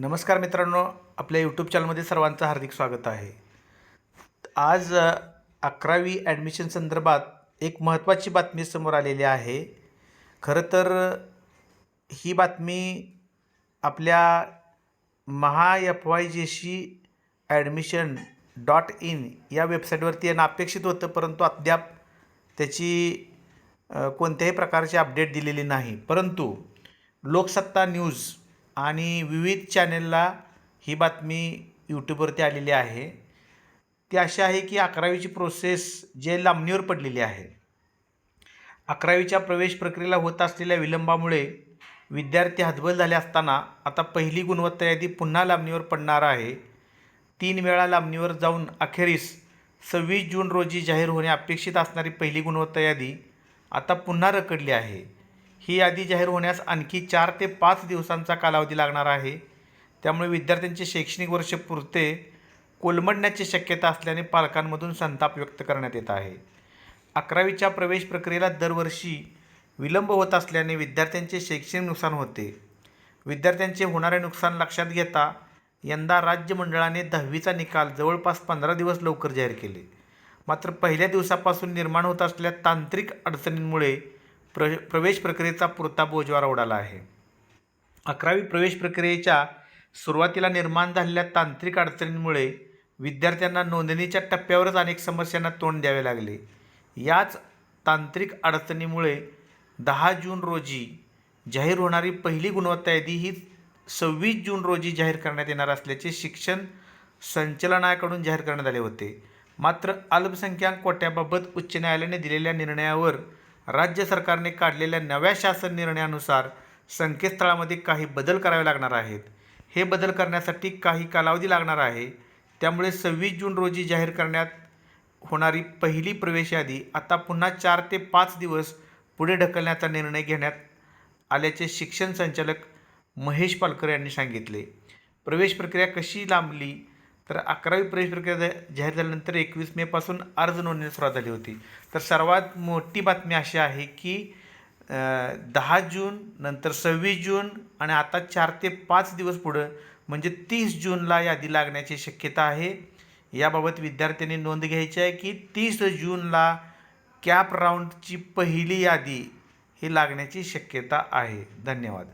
नमस्कार मित्रांनो आपल्या यूट्यूब चॅनलमध्ये सर्वांचं हार्दिक स्वागत आहे. आज अकरावी ॲडमिशन संदर्भात एक महत्त्वाची बातमी समोर आलेली आहे. खरं तर ही बातमी आपल्या Maha F Y J C admission dot in या वेबसाईटवरती येणं अपेक्षित होतं परंतु अद्याप त्याची कोणत्याही प्रकारची अपडेट दिलेली नाही. परंतु लोकसत्ता न्यूज आणि विविध चॅनेलला ही बातमी यूट्यूबवरती आलेली आहे. ती अशी आहे की अकरावीची प्रोसेस जे लांबणीवर पडलेली आहे. अकरावीच्या प्रवेश प्रक्रियेला होत असलेल्या विलंबामुळे विद्यार्थी हतबल झाले असताना आता पहिली गुणवत्ता यादी पुन्हा लांबणीवर पडणार आहे. तीन वेळा लांबणीवर जाऊन अखेरीस सव्वीस जून रोजी जाहीर होणे अपेक्षित असणारी पहिली गुणवत्ता यादी आता पुन्हा रखडली आहे. ही यादी जाहीर होण्यास आणखी चार ते पाच दिवसांचा कालावधी लागणार आहे. त्यामुळे विद्यार्थ्यांचे शैक्षणिक वर्ष पुरते कोलमडण्याची शक्यता असल्याने पालकांमधून संताप व्यक्त करण्यात येत आहे. अकरावीच्या प्रवेश प्रक्रियेला दरवर्षी विलंब होत असल्याने विद्यार्थ्यांचे शैक्षणिक नुकसान होते. विद्यार्थ्यांचे होणारे नुकसान लक्षात घेता यंदा राज्य मंडळाने दहावीचा निकाल जवळपास पंधरा दिवस लवकर जाहीर केले. मात्र पहिल्या दिवसापासून निर्माण होत असलेल्या तांत्रिक अडचणींमुळे प्र प्रवेश प्रक्रियेचा पुरता बोजवारा उडाला आहे. अकरावी प्रवेश प्रक्रियेच्या सुरुवातीला निर्माण झालेल्या तांत्रिक अडचणींमुळे विद्यार्थ्यांना नोंदणीच्या टप्प्यावरच अनेक समस्यांना तोंड द्यावे लागले. याच तांत्रिक अडचणीमुळे दहा जून रोजी जाहीर होणारी पहिली गुणवत्ता यादी ही सव्वीस जून रोजी जाहीर करण्यात येणार असल्याचे शिक्षण संचालनाकडून जाहीर करण्यात आले होते. मात्र अल्पसंख्याक कोट्याबाबत उच्च न्यायालयाने दिलेल्या निर्णयावर राज्य सरकारने काढलेल्या नव्या शासन निर्णयानुसार संकेतस्थळामध्ये काही बदल करावे लागणार आहेत. हे बदल करण्यासाठी काही कालावधी लागणार आहे. त्यामुळे सव्वीस जून रोजी जाहीर करण्यात होणारी पहिली प्रवेश यादी आता पुन्हा चार ते पाच दिवस पुढे ढकलण्याचा निर्णय घेण्यात आल्याचे शिक्षण संचालक महेश पालकर यांनी सांगितले. प्रवेश प्रक्रिया कशी लांबली तर अकरावी प्रवेश प्रक्रिया जाहीर झाल्यानंतर एकवीस मेपासून अर्ज नोंदणी सुरुवात झाली होती. तर सर्वात मोठी बातमी अशी आहे की दहा जून नंतर सव्वीस जून आणि आता चार ते पाच दिवस पुढं म्हणजे तीस जूनला यादी लागण्याची शक्यता आहे. याबाबत विद्यार्थ्यांनी नोंद घ्यायची आहे की तीस जूनला कॅप राऊंडची पहिली यादी ही लागण्याची शक्यता आहे. धन्यवाद.